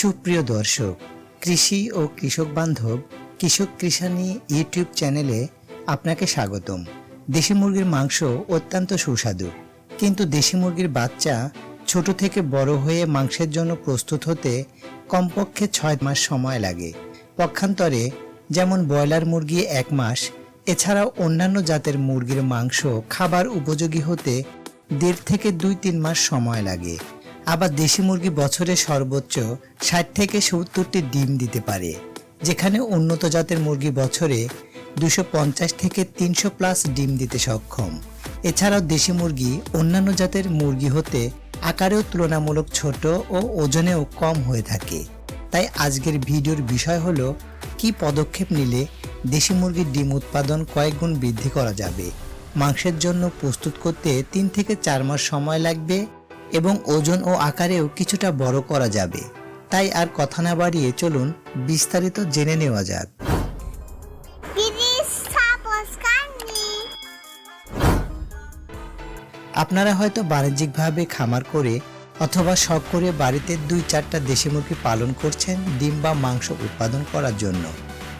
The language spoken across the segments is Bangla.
সুপ্রিয় দর্শক, কৃষি ও কৃষক বান্ধব, কৃষক কৃষানি ইউটিউব চ্যানেলে আপনাকে স্বাগতম। দেশি মুরগির মাংস অত্যন্ত সুস্বাদু, কিন্তু দেশি মুরগির বাচ্চা ছোট থেকে বড় হয়ে মাংসের জন্য প্রস্তুত হতে কমপক্ষে ছয় মাস সময় লাগে। পক্ষান্তরে যেমন ব্রয়লার মুরগি এক মাস, এছাড়াও অন্যান্য জাতের মুরগির মাংস খাবার উপযোগী হতে দেড় থেকে দুই তিন মাস সময় লাগে। আবার দেশি মুরগি বছরে সর্বোচ্চ ষাট থেকে সত্তরটি ডিম দিতে পারে, যেখানে উন্নত জাতের মুরগি বছরে দুশো পঞ্চাশ থেকে তিনশো প্লাস ডিম দিতে সক্ষম। এছাড়াও দেশি মুরগি অন্যান্য জাতের মুরগি হতে আকারেও তুলনামূলক ছোট ও ওজনেও কম হয়ে থাকে। তাই আজকের ভিডিওর বিষয় হলো, কি পদক্ষেপ নিলে দেশি মুরগির ডিম উৎপাদন কয়েক গুণ বৃদ্ধি করা যাবে? মাংসের জন্য প্রস্তুত করতে তিন থেকে চার মাস সময় লাগবে এবং ওজন ও আকারেও কিছুটা বড় করা যাবে। তাই আর কথা না বাড়িয়ে চলুন বিস্তারিত জেনে নেওয়া যাক. আপনারা হয়তো বাণিজ্যিকভাবে খামার করে অথবা শখ করে বাড়িতে দুই চারটা দেশি মুরগি পালন করছেন ডিম বা মাংস উৎপাদন করার জন্য।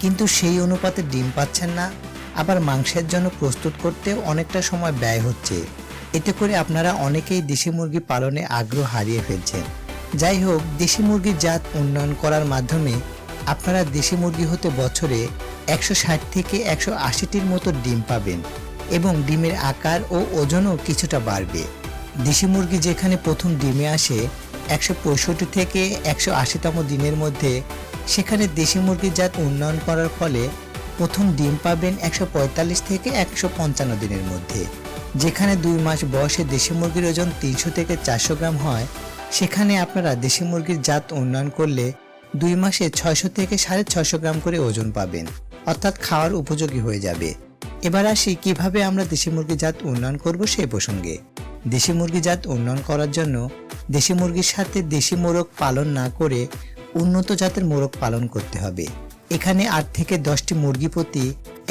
কিন্তু সেই অনুপাতে ডিম পাচ্ছেন না। আবার মাংসের জন্য প্রস্তুত করতেও অনেকটা সময় ব্যয় হচ্ছে। এতে করে আপনারা অনেকেই দেশি মুরগি পালনে আগ্রহ হারিয়ে ফেলছেন। যাই হোক, দেশি মুরগির জাত উন্নয়ন করার মাধ্যমে আপনারা দেশি মুরগি হতে বছরে একশো ষাট থেকে একশো আশিটির মতো ডিম পাবেন এবং ডিমের আকার ও ওজনও কিছুটা বাড়বে। দেশি মুরগি যেখানে প্রথম ডিমে আসে, একশো পঁয়ষট্টি থেকে একশো আশিতম দিনের মধ্যে, সেখানে দেশি মুরগির জাত উন্নয়ন করার ফলে প্রথম ডিম পাবেন একশো পঁয়তাল্লিশ থেকে একশো পঞ্চান্ন দিনের মধ্যে। যেখানে দুই মাস বয়সে দেশি মুরগির ওজন তিনশো থেকে চারশো গ্রাম হয়, সেখানে আপনারা দেশি মুরগির জাত উন্নয়ন করলে দুই মাসে ছয়শো থেকে সাড়ে ছয়শো গ্রাম করে ওজন পাবেন, অর্থাৎ খাওয়ার উপযোগী হয়ে যাবে। এবার আসি কীভাবে আমরা দেশি মুরগি জাত উন্নয়ন করব সেই প্রসঙ্গে। দেশি মুরগি জাত উন্নয়ন করার জন্য দেশি মুরগির সাথে দেশি মোরগ পালন না করে উন্নত জাতের মোরগ পালন করতে হবে। এখানে আট থেকে দশটি মুরগি প্রতি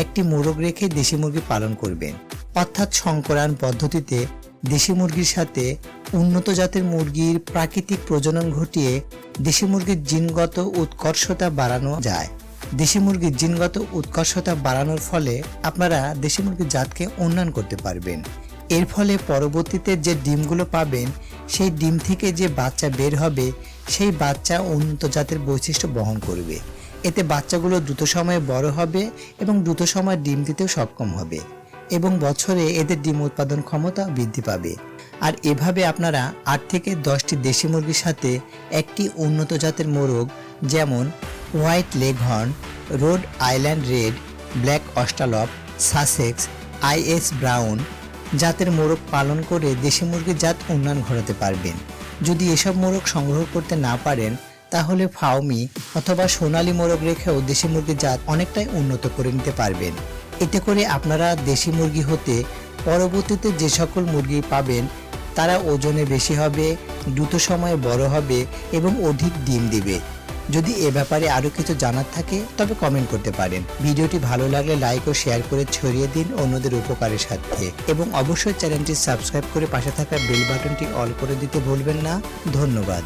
একটি মোরগ রেখে দেশি মুরগি পালন করবেন। অর্থাৎ সংকরায়ন পদ্ধতিতে দেশি মুরগির সাথে উন্নত জাতের মুরগির প্রাকৃতিক প্রজনন ঘটিয়ে দেশি মুরগির জিনগত উৎকর্ষতা বাড়ানো যায়। দেশি মুরগির জিনগত উৎকর্ষতা বাড়ানোর ফলে আপনারা দেশি মুরগির জাতকে উন্নয়ন করতে পারবেন। এর ফলে পরবর্তীতে যে ডিমগুলো পাবেন, সেই ডিম থেকে যে বাচ্চা বের হবে, সেই বাচ্চা উন্নত জাতের বৈশিষ্ট্য বহন করবে। এতে বাচ্চাগুলো দ্রুত সময়ে বড় হবে এবং দ্রুত সময়ে ডিম দিতেও সক্ষম হবে এবং বছরে এদের ডিম উৎপাদন ক্ষমতা বৃদ্ধি পাবে। আর এভাবে আপনারা আট থেকে দশটি দেশি মুরগির সাথে একটি উন্নত জাতের মোরগ যেমন white leghorn Rhode Island red, black australorp, Sussex, ISA brown জাতের মোরগ পালন করে দেশি মুরগির জাত উন্নয়ন ঘটাতে পারবেন। যদি এসব মোরগ সংগ্রহ করতে না পারেন তাহলে ফাউমি অথবা সোনালি মোরগ রেখেও দেশি মুরগির জাত অনেকটাই উন্নত করে নিতে পারবেন। এতে করে আপনারা দেশি মুরগি হতে পরবর্তীতে যে সকল মুরগি পাবেন, তারা ওজনে বেশি হবে, দ্রুত সময়ে বড় হবে এবং অধিক ডিম দিবে। যদি এ ব্যাপারে আরও কিছু জানার থাকে, তবে কমেন্ট করতে পারেন। ভিডিওটি ভালো লাগলে লাইক ও শেয়ার করে ছড়িয়ে দিন অন্যদের উপকারের সাথে। এবং অবশ্যই চ্যানেলটি সাবস্ক্রাইব করে পাশে থাকা বেল বাটনটি অল করে দিতে ভুলবেন না। ধন্যবাদ।